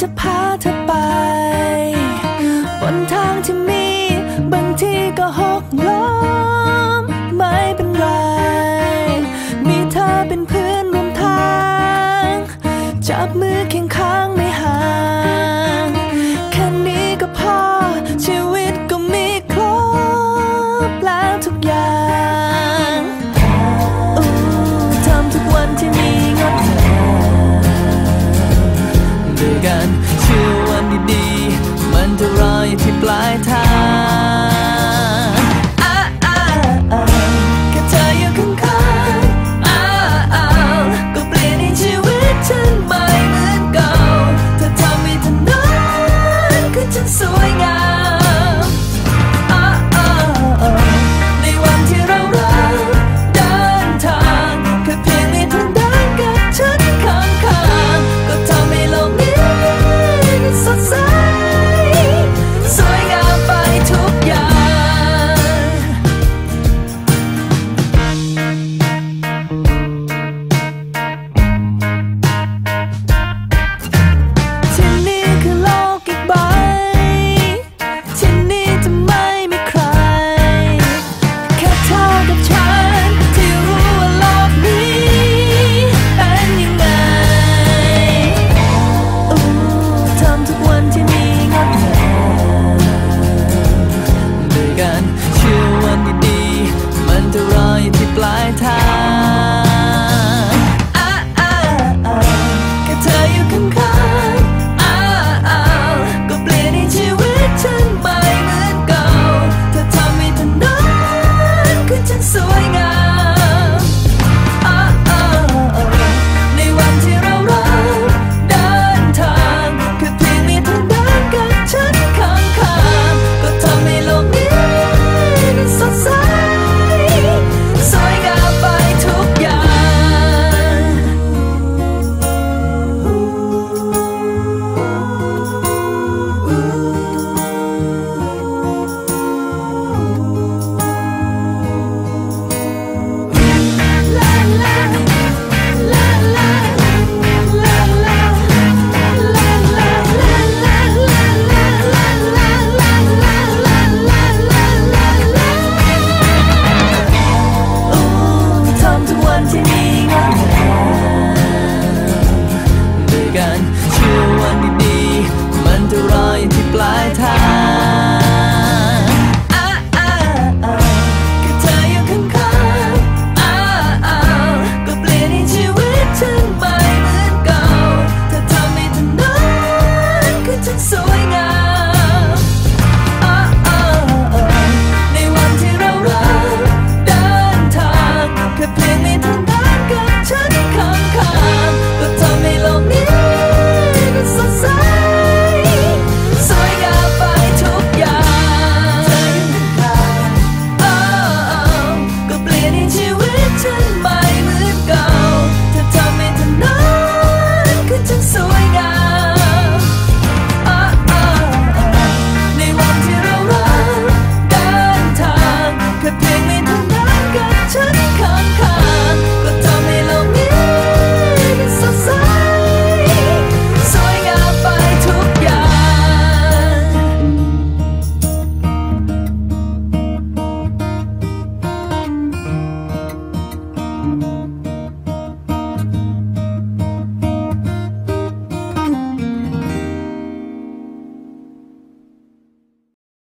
to pass. ลายทางอ้าอ้าอ้าแค่เธออยู่ข้างๆอ้าอ้าก็เปลี่ยนให้ชีวิตฉันใหม่เหมือนเก่าเธอทำให้เธอนั้นคือฉันสวยงาม